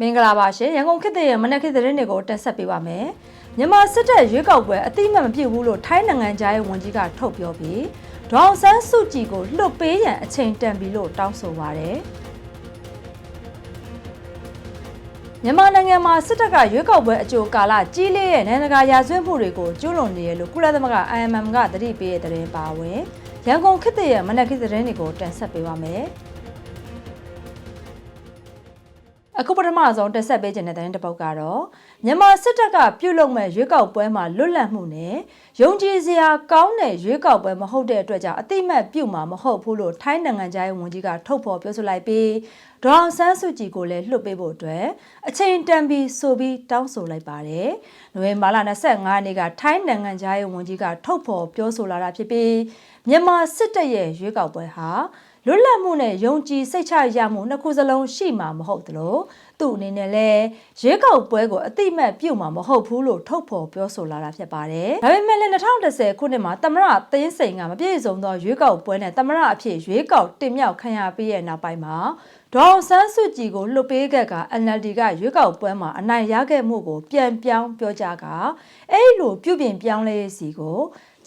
မင်္ဂလာပါရှင်ရန်ကုန်ခေတ်တဲ့ရဲ့မနက်ခေတ်သတင်းတွေကိုတက်ဆက်ပေးပါမယ်မြန်မာစစ်တပ်ရွေးကောက်ပွဲအတိအမှတ်မပြုတ်ဘူးလို့ထိုင်းနိုင်ငံသားရဲ့ဝန်ကြီးကထုတ်ပြောပြီးဒေါအောင်ဆန်းစုကြည်ကိုလွှတ်ပေးရန်အချိန်တန်ပြီလို့တောင်းဆိုပါတယ်မြန်မာနိုင်ငံမှာစစ်တပ်ကရွေးကောက်ပွဲအကြိုကာလကြီးလေးရဲ့နိုင်ငံတကာရာဇဝတ်မှုတွေကိုကျူးလွန်နေရလို့ကုလသမဂ္ဂ IMM ကတတိပေးတဲ့သတင်းပါဝင်ရန်ကုန်ခေတ်တဲ့ရဲ့မနက်ခေတ်သတင်းတွေကိုတင်ဆက်ပေးပါမယ် အခုပထမဆုံးတက်ဆက်ပေးခြင်းတဲ့သတင်းတစ်ပုဒ်ကတော့မြန်မာစစ်တပ်ကပြုတ်လုံမဲ့ရွေးကောက်ပွဲမှာလွတ်လပ်မှုနဲ့ယုံကြည်စရာကောင်းတဲ့ရွေးကောက်ပွဲမဟုတ်တဲ့အတွက်ကြောင့်အတိမတ်ပြုတ်မှာမဟုတ်ဘူးလို့ထိုင်းနိုင်ငံသားရေးဝန်ကြီးကထုတ်ဖော်ပြောဆိုလိုက်ပြီးဒေါအောင်ဆန်းစုကြည်ကိုလည်းလွှတ်ပေးဖို့အတွက်အချိန်တန်ပြီးဆိုပြီးတောင်းဆိုလိုက်ပါတယ်။နိုဝင်ဘာလ25ရက်နေ့ကထိုင်းနိုင်ငံသားရေးဝန်ကြီးကထုတ်ဖော်ပြောဆိုလာတာဖြစ်ပြီးမြန်မာစစ်တပ်ရဲ့ရွေးကောက်ပွဲဟာ လွတ်လပ်မှုနဲ့ယုံကြည်စိတ်ချရမှုနှစ်ခုစလုံးရှိမှာမဟုတ်သလိုသူ့အနေနဲ့လည်းရွေးကောက်ပွဲကိုအတိမတ်ပြုတ်မှာမဟုတ်ဘူးလို့ထုတ်ဖော်ပြောဆိုလာတာဖြစ်ပါတယ်။ဒါပေမဲ့လည်း2010ခုနှစ်မှာတမရသိန်းစိန်ကမပြည့်စုံသောရွေးကောက်ပွဲနဲ့တမရအဖြစ်ရွေးကောက်တင်မြှောက်ခံရပြီးရဲ့နောက်ပိုင်းမှာဒေါအောင်ဆန်းစုကြည်ကိုလှုပ်ပေးခဲ့က NLD ကရွေးကောက်ပွဲမှာအနိုင်ရခဲ့မှုကိုပြန်ပြောင်းပြောကြားကအဲ့လိုပြုပြင်ပြောင်းလဲစီကို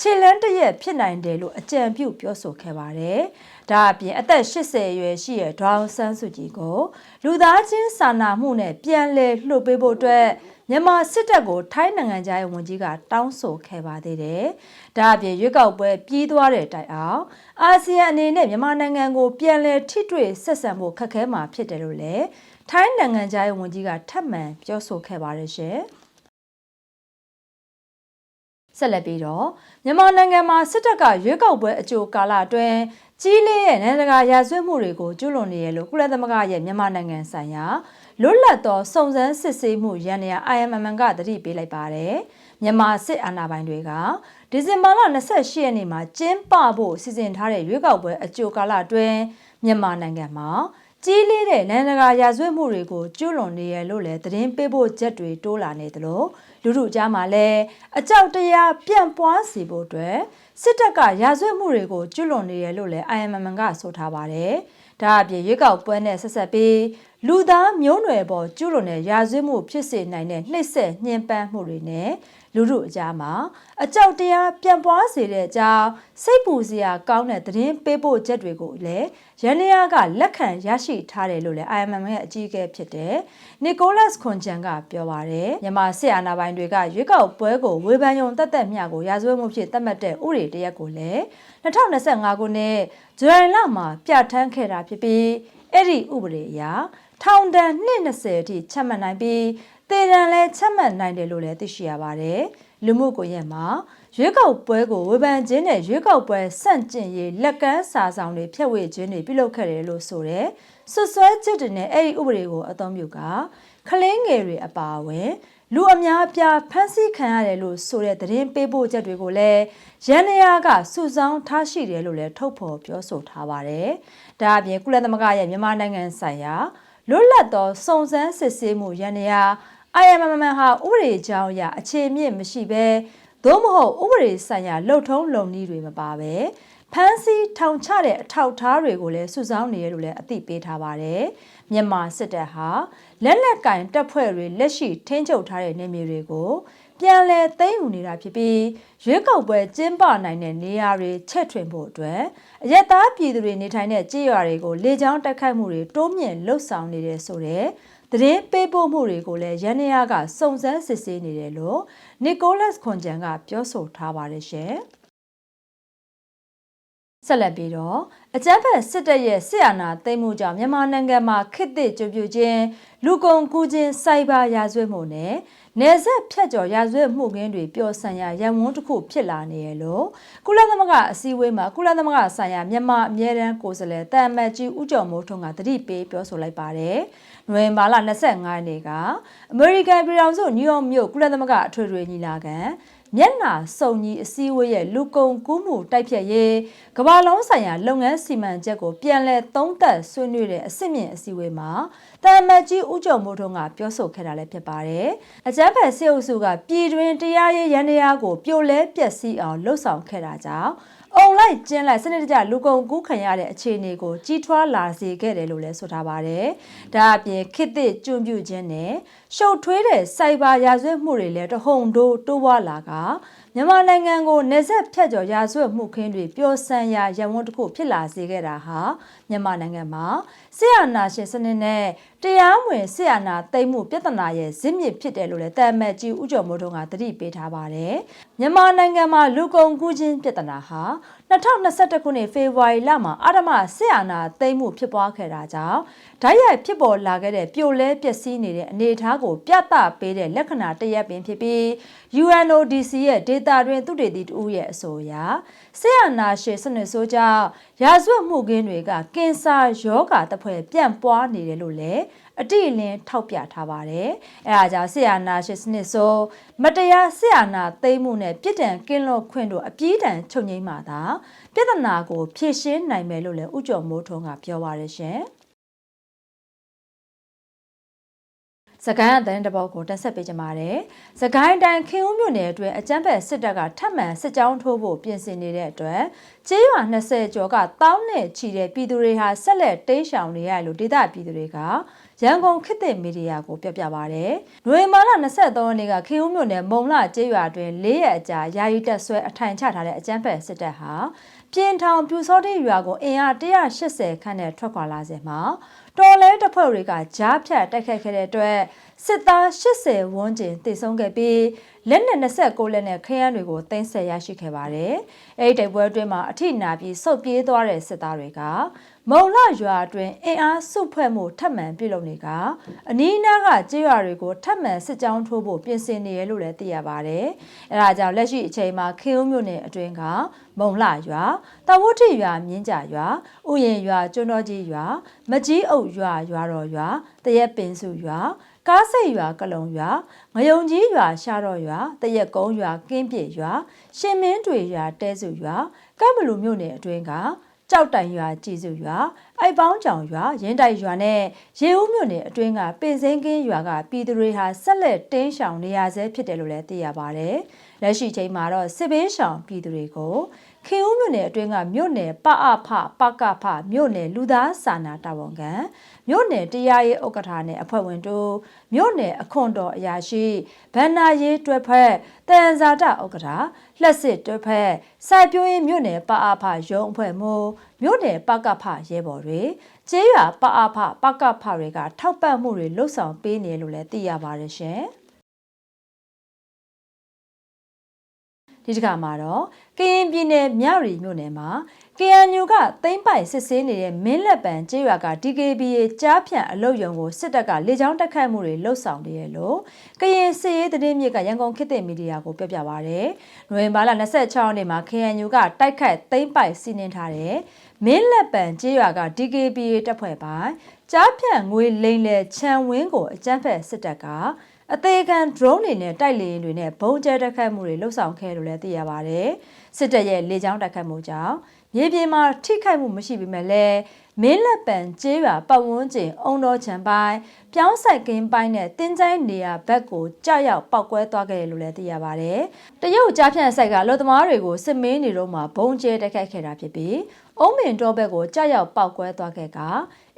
ခြေလန်းတရက်ဖြစ်နိုင်တယ်လို့အကြံပြုပြောဆိုခဲ့ပါတယ်။ဒါအပြင်အသက်80အရွယ်ရှိတဲ့ဒေါအောင်ဆန်းစုကြည်ကိုလူသားချင်းစာနာမှုနဲ့ပြန်လည်လှုပ်ပေးဖို့အတွက်မြန်မာစစ်တပ်ကိုထိုင်းနိုင်ငံသားရဲ့ဝန်ကြီးကတောင်းဆိုခဲ့ပါသေးတယ်။ဒါအပြင်ရွေးကောက်ပွဲပြီးသွားတဲ့တိုင်အောင်အာဆီယံအနေနဲ့မြန်မာနိုင်ငံကိုပြန်လည်ထိတွေ့ဆက်ဆံဖို့ခက်ခဲမှာဖြစ်တယ်လို့လည်းထိုင်းနိုင်ငံသားရဲ့ဝန်ကြီးကထပ်မံပြောဆိုခဲ့ပါတယ်ရှင်။ ဆက်လက်ပြီးတော့မြန်မာနိုင်ငံမှာစစ်တပ်ကရွေးကောက်ပွဲအကြိုကာလအတွင်းကြီးလေးရဲ့နိုင်ငံတကာရာဇဝတ်မှုတွေကိုကျူးလွန်နေရလို့ကုလသမဂ္ဂရဲ့မြန်မာနိုင်ငံဆိုင်ရာလွတ်လပ်သောစုံစမ်းစစ်ဆေးမှုရန်နေရာ IMM ကတတိပေးလိုက်ပါတယ်မြန်မာစစ်အာဏာပိုင်တွေကဒီဇင်ဘာလ28ရက်နေ့မှာကျင်းပဖို့စီစဉ်ထားတဲ့ရွေးကောက်ပွဲအကြိုကာလအတွင်းမြန်မာနိုင်ငံမှာကြီးလေးတဲ့နိုင်ငံတကာရာဇဝတ်မှုတွေကိုကျူးလွန်နေရလို့လည်းသတင်းပေးဖို့ချက်တွေတိုးလာနေသလို လူထုကြားမှာလည်းအကြောက်တရားပြန့်ပွားစေဖို့အတွက်စစ်တပ်ကရာဇဝတ်မှုတွေကိုကျူးလွန်နေရလို့လည်း IMM ကဆိုထားပါတယ်။ဒါအပြင်ရွေးကောက်ပွဲနဲ့ဆက်ဆက်ပြီးလူသားမျိုးနွယ်ပေါ်ကျူးလွန်တဲ့ရာဇဝတ်မှုဖြစ်စေနိုင်တဲ့နှိပ်စက်ညှဉ်းပန်းမှုတွေနဲ့လူထုအကြားမှာအကြောက်တရားပြန့်ပွားစေတဲ့အကြောင်းစိတ်ပူစရာကောင်းတဲ့သတင်းပေးပို့ချက်တွေကိုလည်းရန်နီယာကလက်ခံရရှိထားတယ်လို့လည်း IMM ရဲ့အကြီးအကဲဖြစ်တဲ့နီကိုလတ်ခွန်ချန်ကပြောပါတယ်မြန်မာစစ်အာဏာပိုင်တွေကရွေးကောက်ပွဲကိုဝေဖန်ယုံတက်တက်မျှကိုရာဇဝတ်မှုဖြစ်သတ်မှတ်တဲ့ဥပဒေတရက်ကိုလည်း2025ခုနှစ်ဇူလိုင်လမှာပြဋ္ဌာန်းခဲ့တာဖြစ်ပြီး အဲ့ဒီဥပဒေအရထောင်ဒဏ်220အထိချမှတ်နိုင်ပြီးတေရန်လည်းချမှတ်နိုင်တယ်လို့လည်းသိရှိရပါတယ်။လူမှုကွန်ရက်မှာရွေးကောက်ပွဲကိုဝေဖန်ခြင်းနဲ့ရွေးကောက်ပွဲဆန့်ကျင်ရေးလက်ကမ်းစာဆောင်တွေဖြတ်ဝေခြင်းတွေပြုလုပ်ခဲ့တယ်လို့ဆိုတဲ့ဆွဆွဲချက်တွေနဲ့အဲ့ဒီဥပဒေကိုအသုံးပြုကခလင်းငယ်တွေအပါအဝင် လူအများအပြားဖမ်းဆီးခံရတယ်လို့ဆိုတဲ့သတင်းပေးပို့ချက်တွေကိုလည်းရန်နေရကစုဆောင်းထားရှိတယ်လို့လည်းထုတ်ဖော်ပြောဆိုထားပါတယ်။ဒါအပြင်ကုလသမဂ္ဂရဲ့မြန်မာနိုင်ငံဆိုင်ရာလွတ်လပ်သောစုံစမ်းစစ်ဆေးမှုရန်နေရ IMM ဟာဥပဒေကြောင်းအရအခြေမြင့်မရှိဘဲသို့မဟုတ်ဥပဒေဆိုင်ရာလှုပ်ထုံးလုံနည်းတွေမပါပဲ ဖမ်းဆီးထောင်ချတဲ့အထောက်ထားတွေကိုလည်းစုဆောင်းနေရလို့လည်းအသိပေးထားပါတယ်။မြန်မာစစ်တပ်ဟာလက်လက်ကင်တပ်ဖွဲ့တွေလက်ရှိထင်းချုပ်ထားတဲ့နေမြေတွေကိုပြန်လည်သိမ်းယူနေတာဖြစ်ပြီးရွေးကောက်ပွဲကျင်းပနိုင်တဲ့နေရာတွေချက်ထွင်ဖို့အတွက်အရက်သားပြည်သူတွေနေထိုင်တဲ့ကြေးရွာတွေကိုလေကြောင်းတိုက်ခိုက်မှုတွေတိုးမြင့်လှုပ်ဆောင်နေတယ်ဆိုတဲ့သတင်းပေးပို့မှုတွေကိုလည်းရန်နေရကစုံစမ်းစစ်ဆေးနေတယ်လို့နီကိုလတ်ခွန်ဂျန်ကပြောဆိုထားပါတယ်ရှင်။ ဆက်လက်ပြီးတော့အကြမ်းဖက်စစ်တပ်ရဲ့စစ်အာဏာသိမ်းမှုကြောင့်မြန်မာနိုင်ငံမှာခေတ်သစ်ကြိုပြခြင်းလူကုန်ကူးခြင်းစိုက်ဘာရာဇဝတ်မှုနဲ့နေဆက်ဖြတ်ကျော်ရာဇဝတ်မှုခင်းတွေပျော်ဆန်ရာရန်ဝန်းတစ်ခုဖြစ်လာနေရလို့ကုလသမဂ္ဂအစည်းအဝေးမှာကုလသမဂ္ဂဆိုင်ရာမြန်မာအမြဲတမ်းကိုယ်စားလှယ်တာမတ်ကြီးဦးကျော်မိုးထွန်းကတတိပေးပြောဆိုလိုက်ပါတယ်။နိုဝင်ဘာလ25ရက်နေ့ကအမေရိကန်ပြည်ထောင်စုနယူးယောက်မြို့ကုလသမဂ္ဂအထွေထွေညီလာခံ မျက်နာစုံကြီးအစည်းအဝေးရဲ့လူကုန်ကူးမှုတိုက်ဖြတ်ရေးကမ္ဘာလုံးဆိုင်ရာလုပ်ငန်းစီမံချက်ကိုပြန်လည်သုံးသပ်ဆွေးနွေးတဲ့အစစ်မြင့်အစည်းအဝေးမှာတာမတ်ကြီးဦးကျော်မိုးထွန်းကပြောဆိုခဲ့တာလည်းဖြစ်ပါတယ်။အကြမ်းဖက်စစ်အုပ်စုကပြည်တွင်တရားရေးရန်တရားကိုပြိုလဲပျက်စီးအောင်လှုပ်ဆောင်ခဲ့တာကြောင့်အွန်လိုက်ကျင်းလိုက်စနစ်တကျလူကုန်ကူးခံရတဲ့အခြေအနေကိုကြီးထွားလာစေခဲ့တယ်လို့လည်းဆိုထားပါတယ်။ဒါအပြင်ခေတ်သစ်ကျွံ့ပြုခြင်းနဲ့ရှုပ်ထွေးတဲ့စိုက်ဘာရာဇဝတ်မှုတွေလည်းတဟုန်တိုးတိုးပွားလာကမြန်မာနိုင်ငံကိုနေဆက်ဖြတ်ကျော်ရာဇဝတ်မှုခင်းတွေပျော်ဆန်းရာရန်ဝန်းတစ်ခုဖြစ်လာစေခဲ့တာဟာမြန်မာနိုင်ငံမှာ ဆရာနာရှင်စနစ်နဲ့တရားမဝင်ဆရာနာသိမ်းမှုပြဿနာရဲ့ဇစ်မြစ်ဖြစ်တယ်လို့လည်းတာမတ်ကြီးဦးကျော်မိုးထွန်းကသတိပေးထားပါတယ်။မြန်မာနိုင်ငံမှာလူကုန်ကူးခြင်းပြဿနာဟာ2021ခုနှစ်ဖေဖော်ဝါရီလမှာအာဓမဆရာနာသိမ်းမှုဖြစ်ပွားခဲ့တာကြောင့်ဓာတ်ရိုက်ဖြစ်ပေါ်လာခဲ့တဲ့ပြိုလဲပျက်စီးနေတဲ့အနေအထားကိုပြသပေးတဲ့လက္ခဏာတစ်ရပ်ပင်ဖြစ်ပြီး UNODC ရဲ့ဒေတာတွင်သူတေသီတဦးရဲ့အဆိုအရဆရာနာရှေစနစ်ဆိုးကြောင့်ရာဇဝတ်မှုခင်းတွေကကင်ဆာယောဂါတစ်ဖွဲ့ပြန့်ပွားနေတယ်လို့လည်းအတိအလင်းထောက်ပြထားပါတယ်။အဲအားကြောင့်ဆရာနာရှေစနစ်ဆိုမတရားဆရာနာသိမ်းမှုနဲ့ပြစ်ဒဏ်ကင်းလွတ်ခွင့်တို့အပြည့်တန်ချုပ်ငိမ့်မှသာ ပြဿနာကိုဖြေရှင်းနိုင်မယ်လို့လည်းဥကြုံမိုးထုံးကပြောပါရရှင်။ စကိုင်းအတန်းတပုတ်ကိုတက်ဆက်ပေးကြပါတယ်။စကိုင်းတိုင်းခင်ဦးမြို့နယ်အတွင်းအကြမ်းဖက်စစ်တပ်ကထပ်မံစစ်ကြောင်းထိုးဖို့ပြင်ဆင်နေတဲ့အတွက်ကျေးရွာ20ကျော်ကတောင်းနဲ့ချီတဲ့ပြည်သူတွေဟာဆက်လက်တိမ်းရှောင်နေရလို့ဒေသပြည်သူတွေကရန်ကုန်ခေတ်သစ်မီဒီယာကိုပြပြပါဗျ။နွေမာလ23ရက်နေ့ကခင်ဦးမြို့နယ်မုံလကျေးရွာတွင်၄ရက်အကြာယာယီတက်ဆွဲအထိုင်ချထားတဲ့အကြမ်းဖက်စစ်တပ်ဟာ ပြင်ထောင်ပြူစောတိရွာကိုအင်အား180ခန့်နဲ့ထွက်ခွာလာစဉ်မှာတော်လဲတပ်ဖွဲ့တွေကကြားဖြတ်တိုက်ခတ်ခဲ့တဲ့အတွက်စစ်သား80ဝန်းကျင်တေဆုံးခဲ့ပြီးလက်နက်29လက်နဲ့ခရမ်းတွေကိုတင်ဆက်ရရှိခဲ့ပါတယ်။အဲဒီတိုက်ပွဲအတွင်းမှာအထိနာပြီးဆုတ်ပြေးသွားတဲ့စစ်သားတွေက မုံလရွာအတွင်းအင်အားစုဖွဲ့မှုထပ်မံပြုလုပ်နေကအနီးအနားကကျေးရွာတွေကိုထပ်မံစစ်ကြောင်းထိုးဖို့ပြင်ဆင်နေရလို့လည်းသိရပါတယ်။အဲဒါကြောင့်လက်ရှိအချိန်မှာခေဦးမြို့နယ်အတွင်းကမုံလရွာတဝုထိရွာမြင်းကြရွာဥယျင်ရွာကျွန်းတော်ကြီးရွာမကြီးအုပ်ရွာရွာတော်ရွာတရက်ပင်စုရွာကားစိတ်ရွာကလုံရွာငယုံကြီးရွာရှာတော့ရွာတရက်ကုန်းရွာကင်းပြည့်ရွာရှင်မင်းတွေရွာတဲစုရွာကမ်ဘလူမြို့နယ်အတွင်းက ကြောက်တိုင်ရွာကြည်စုရွာအိုက်ပေါင်းကြောင်ရွာရင်းတိုက်ရွာနဲ့ရေဦးမြို့နယ်အတွင်းကပင်စင်းကင်းရွာကပြည်သူတွေဟာဆက်လက်တင်းရှောင်နေရဆဲဖြစ်တယ်လို့လည်းသိရပါဗျ။လက်ရှိချိန်မှာတော့စစ်ဘေးရှောင်ပြည်သူတွေကို ခင်ဦးမြို့နယ်အတွင်းကမြို့နယ်ပအဖပကဖမြို့နယ်လူသားစာနာတာဝန်ခံမြို့နယ်တရားရေးဥက္ကဋ္ဌနဲ့အဖွဲ့ဝင်တို့မြို့နယ်အခွန်တော်အရာရှိဗန္နာရေးတွဲဖက်တန်ဇာတဥက္ကဋ္ဌလက်စစ်တွဲဖက်စိုက်ပျိုးရေးမြို့နယ်ပအဖရုံးအဖွဲ့မှုမြို့နယ်ပကဖရဲဘော်တွေကျေးရွာပအဖပကဖတွေကထောက်ပံ့မှုတွေလှုပ်ဆောင်ပေးနေလို့လည်းသိရပါတယ်ရှင်။ဒီတစ်ခါမှာတော့ ကရင်ပြည်နယ်မြရီမြို့နယ်မှာ KNU ကသိမ်းပိုက်စစ်ဆေးနေတဲ့မင်းလက်ပံကျေးရွာက DKBA ကြားဖြန့်အလုတ်ယုံကိုစစ်တပ်ကလေကြောင်းတက်ခတ်မှုတွေလှုပ်ဆောင်နေတယ်လို့ကရင်စစ်ရေးသတင်းမြစ်ကရန်ကုန်ခေတ်သစ်မီဒီယာကိုပြပြပါရယ်။နိုဝင်ဘာလ26ရက်နေ့မှာ KNU ကတိုက်ခတ်သိမ်းပိုက်စီးနင်းထားတဲ့မင်းလက်ပံကျေးရွာက DKBA တပ်ဖွဲ့ပိုင်းကြားဖြန့်ငွေလိမ်လည်ခြံဝင်းကိုအကြမ်းဖက်စစ်တပ်က အသေးခံ drone တွေနဲ့တိုက်လေယာဉ်တွေနဲ့ဘုံကျဲတက်ခတ်မှုတွေလှုပ်ဆောင်ခဲ့လို့လည်းသိရပါတယ်။စစ်တပ်ရဲ့လေကြောင်းတက်ခတ်မှုကြောင့်မြေပြင်မှာထိခိုက်မှုမရှိပေမဲ့လည်းမင်းလက်ပံကျေးရွာပတ်ဝန်းကျင်အုံတော်ချံပိုင်းပြောင်းဆိုင်ကင်းပိုင်းနဲ့တင်းကျိုင်းနေရာဘက်ကိုကြောက်ရောက်ပောက်ကွဲသွားခဲ့တယ်လို့လည်းသိရပါတယ်။တရုတ်ကြားဖြန့်ဆိုင်ကလုံသမားတွေကိုစစ်မင်းနေတော့မှဘုံကျဲတက်ခတ်ခဲ့တာဖြစ်ပြီးအုံးမင်တော်ဘက်ကိုကြောက်ရောက်ပောက်ကွဲသွားခဲ့က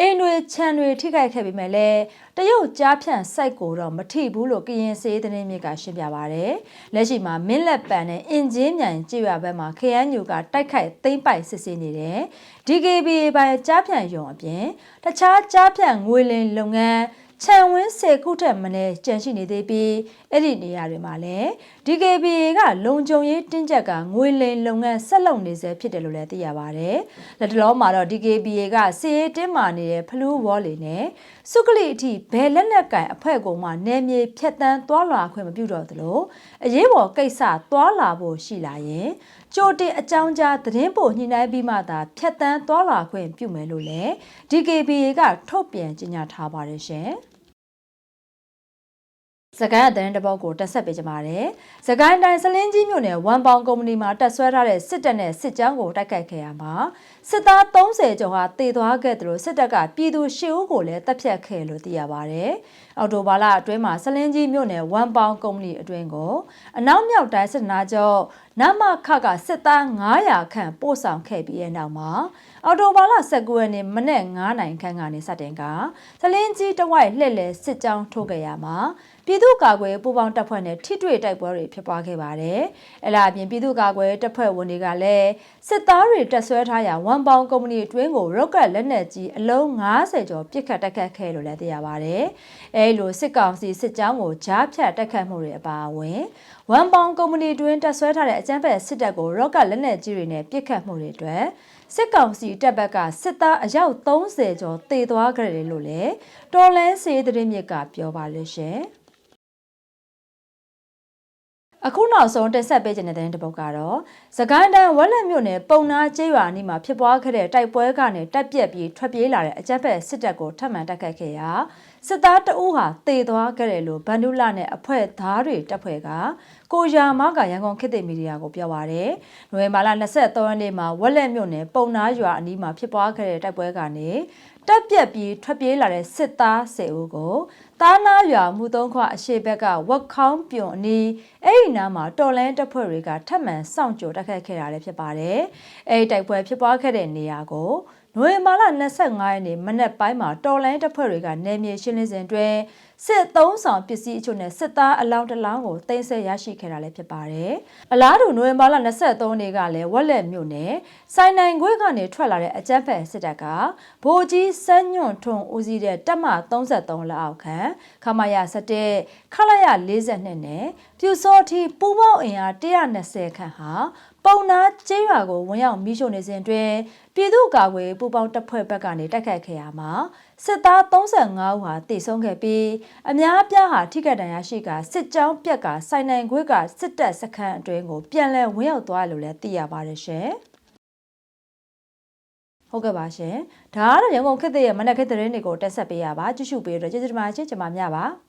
အိမ်တွေခြံတွေထိခိုက်ခဲ့ပေမဲ့လည်းတရုတ်ကြားဖြန့်စိုက်ကိုတော့မထိဘူးလို့ကရင်စေးသတင်းမြစ်ကရှင်းပြပါဗျ။လက်ရှိမှာမင်းလက်ပံနဲ့အင်ဂျင်မြန်ကြေးရွာဘက်မှာခရမ်းညူကတိုက်ခိုက်သိမ့်ပိုက်စစ်ဆေးနေတယ် DKBA ဘိုင်ကြားဖြန့်ယုံအပြင်တခြားကြားဖြန့်ငွေလင်လုပ်ငန်း ခြံဝင်း၁၀ခုထက်မနည်းကြန့်ရှိနေသေးပြီးအဲ့ဒီနေရာတွေမှာလည်း DKBA ကလုံခြုံရေးတင်းကျပ်ကငွေလိမ်လုပ်ငန်းဆက်လုပ်နေစေဖြစ်တယ်လို့လည်းသိရပါဗျ။လက်တလုံးမှာတော့ DKBA ကစီရေးတင်းမာနေတဲ့ဖလူးဝေါ်လီနဲ့စုကလိအထိဘယ်လက်နက်ကင်အဖွဲ့ကောင်မှနယ်မြေဖြတ်တန်းသွားလာခွင့်မပြုတော့သလိုအရေးပေါ်ကိစ္စသွားလာဖို့ရှိလာရင် ကြိုတင်အကြောင်းကြားသတင်းပို့ညှိနှိုင်းပြီးမှသာဖြတ်တန်းသွားလာခွင့်ပြုမယ်လို့လည်း DKBA ကထုတ်ပြန်ကြေညာထားပါတယ်ရှင်။စကိုင်းအသတင်းတပုတ်ကိုတက်ဆက်ပေးကြပါမယ်။စကိုင်းတိုင်းစလင်းကြီးမြို့နယ်ဝမ်ပေါင်ကုမ္ပဏီမှာတက်ဆွဲထားတဲ့စစ်တပ်နဲ့စစ်ကြောင်းကိုတိုက်ခိုက်ခဲ့ရမှာစစ်သား30ကျော်ဟာတေသွားခဲ့တယ်လို့စစ်တပ်ကပြည်သူ၈ဦးကိုလည်းတပ်ဖြတ်ခဲ့လို့သိရပါဗျအော်တိုဘာလအတွင်းမှာစလင်းကြီးမြို့နယ်ဝမ်ပေါင်ကုမ္ပဏီအတွင်းကိုအနောက်မြောက်တိုင်းစစ်ဌာနချုပ် နမခကစစ်သား900ခန့်ပို့ဆောင်ခဲ့ပြီးတဲ့နောက်မှာအော်တိုဘာလ19ရက်နေ့မနေ့9နိုင်ခန့်ကနေစတင်ကစလင်းကြီးတဝိုက်လှည့်လည်စစ်ကြောင်းထိုးခဲ့ရမှာ ပြည်သူ့ကာကွယ်ပူးပေါင်းတပ်ဖွဲ့နဲ့ထိတွေ့တိုက်ပွဲတွေဖြစ်ပွားခဲ့ပါတယ်။အဲလာအပြင်ပြည်သူ့ကာကွယ်တပ်ဖွဲ့ဝင်တွေကလည်းစစ်သားတွေတက်ဆွဲထားရာဝမ်ပေါင်ကုမ္ပဏီအတွင်းကိုရော့ကတ်လက်နက်ကြီးအလုံး90ကျော်ပစ်ခတ်တိုက်ခတ်ခဲ့လို့လည်းသိရပါတယ်။အဲလိုစစ်ကောင်စီစစ်ကြောင်းကိုကြားဖြတ်တိုက်ခတ်မှုတွေအပါအဝင်ဝမ်ပေါင်ကုမ္ပဏီတွင်တက်ဆွဲထားတဲ့အကြမ်းဖက်စစ်တပ်ကိုရော့ကတ်လက်နက်ကြီးတွေနဲ့ပစ်ခတ်မှုတွေအတွက်စစ်ကောင်စီတပ်ဘက်ကစစ်သားအယောက်30ကျော်တေသွားကြတယ်လို့လည်းတော်လန်းစေးသတင်းမြစ်ကပြောပါလိမ့်ရှင်။ အခုနောက်ဆုံးတက်ဆက်ပေးခြင်းတဲ့တဲ့တစ်ပုဒ်ကတော့သကိုင်းတိုင်းဝက်လက်မြို့နယ်ပုံနာကျေးရွာအနီးမှာဖြစ်ပွားခဲ့တဲ့တိုက်ပွဲကနေတက်ပြက်ပြီးထွက်ပြေးလာတဲ့အကြက်ဖက်စစ်တပ်ကိုထပ်မံတိုက်ခိုက်ခဲ့ရာစစ်သားတအူးဟာတေသွားခဲ့တယ်လို့ဗန်ဒူလာနဲ့အဖွဲ့သားတွေတပ်ဖွဲ့ကကိုရာမကရန်ကုန်ခေတ်သစ်မီဒီယာကိုပြောပါရယ်။နိုဝင်ဘာလ23ရက်နေ့မှာဝက်လက်မြို့နယ်ပုံနာရွာအနီးမှာဖြစ်ပွားခဲ့တဲ့တိုက်ပွဲကနေတက်ပြက်ပြီးထွက်ပြေးလာတဲ့စစ်သား10ဦးကို တာနာရွာမူသုံးခွအရှိဘက်ကဝက်ခေါင်းပြုံအနီးအဲ့ဒီနားမှာတော်လန်တပ်ဖွဲ့တွေကထပ်မံစောင့်ကြိုတိုက်ခိုက်ခဲ့တာလည်းဖြစ်ပါတယ်။အဲ့ဒီတိုက်ပွဲဖြစ်ပွားခဲ့တဲ့နေရာကို နိုဝင်ဘာလ25ရက်နေ့မနက်ပိုင်းမှာတော်လိုင်းတပ်ဖွဲ့တွေကနယ်မြေရှင်းလင်းစဉ်အတွင်းစစ်သုံးဆောင်ပစ္စည်းအချို့နဲ့စစ်သားအလောင်းတစ်လောင်းကိုတင်ဆက်ရရှိခဲ့တာလည်းဖြစ်ပါတယ်။အလားတူနိုဝင်ဘာလ23ရက်နေ့ကလည်းဝက်လက်မြို့နယ်စိုင်းနိုင်ခွေကနေထွက်လာတဲ့အကြမ်းဖက်စစ်တပ်ကဗိုလ်ကြီးစန်းညွန့်ထွန်းဦးစီးတဲ့တပ်မ33လက်အောက်ခံခမာယာ17ခလာရ42နဲ့ပြူစောထီပူပေါင်းအင်အား120ခန့်ဟာ ပုံနာကျေးရွာကိုဝင်ရောက်မိရှို့နေစဉ်တွင်ပြည်သူ့ကာကွယ်ပူပေါင်းတပ်ဖွဲ့ဘက်ကနေတိုက်ခိုက်ခဲ့ရမှာစစ်သား35ဦးဟာတိဆုံးခဲ့ပြီးအများအပြားဟာထိခိုက်ဒဏ်ရာရှိကစစ်ကြောင်းပြက်ကစိုင်နိုင်ခွေးကစစ်တပ်စခန်းအတွင်းကိုပြန်လည်ဝင်ရောက်သွားလို့လည်းသိရပါတယ်ရှင်ဟုတ်ကဲ့ပါရှင်ဒါကတော့ရန်ကုန်ခေတ်သစ်ရဲ့မနက်ခေတ်သတင်းတွေကိုတက်ဆက်ပေးရပါကြည့်ရှုပေးတော့ကျေးဇူးတင်ပါတယ်ရှင်ကျွန်မမြပါ